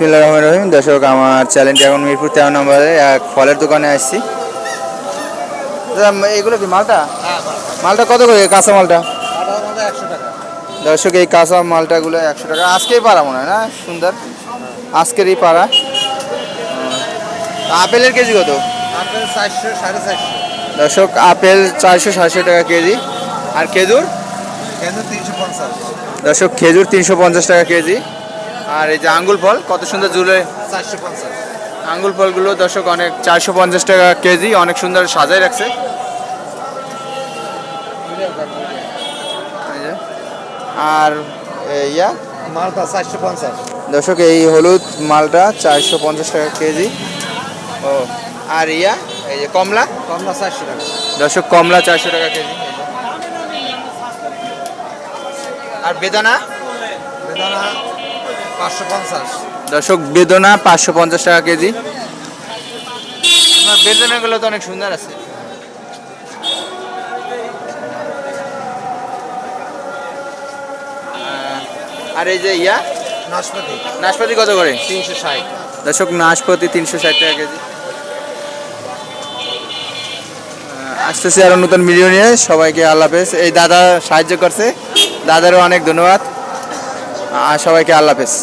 রহিম দর্শক আমার চ্যানেলটি এখন মিরপুর তেরো নম্বরে এক ফলের দোকানে আসছি। এগুলো কি মালটা? মালটা কত করে কাঁচা মালটা? দর্শক এই কাঁচা মালটাগুলো একশো টাকা। আজকেই পারা মনে হয় না? সুন্দর। আজকেরই পারা আপেলের কেজি কত? আপেল চারশো সাড়ে চারশো। দর্শক আপেল চারশো সাতশো টাকা কেজি। আর খেজুর? খেজুর তিনশো পঞ্চাশ। দর্শক খেজুর তিনশো পঞ্চাশ টাকা কেজি। আর এই যে আঙ্গুল ফল কত সুন্দর জুড়ে চারশো পঞ্চাশ। আঙ্গুল ফলগুলো দর্শক অনেক চারশো পঞ্চাশ টাকা কেজি অনেক সুন্দর সাজাই রাখছে। আর ইয়া? মালটা চারশো পঞ্চাশ। দর্শক এই হলুদ মালটা চারশো পঞ্চাশ টাকা কেজি। ও আর ইয়া? এই যে কমলা? কমলা চারশো টাকা। দর্শক কমলা চারশো টাকা কেজি। আর বেদানা? বেদানা পাঁচশো পঞ্চাশ। দর্শক বেদনা পাঁচশো পঞ্চাশ টাকা কেজি। বেদনাগুলো তো অনেক সুন্দর আছে। আর এই যে ইয়া? নাশপাতি। নাশপাতি কত করে? তিনশো ষাট। দর্শক নাশপাতি তিনশো ষাট টাকা কেজি। আসতেছি আরও নতুন ভিডিও নিয়ে। সবাইকে আল্লাহ হাফেজ। এই দাদা সাহায্য করছে। দাদারও অনেক ধন্যবাদ। সবাইকে আল্লাহ হাফেজ।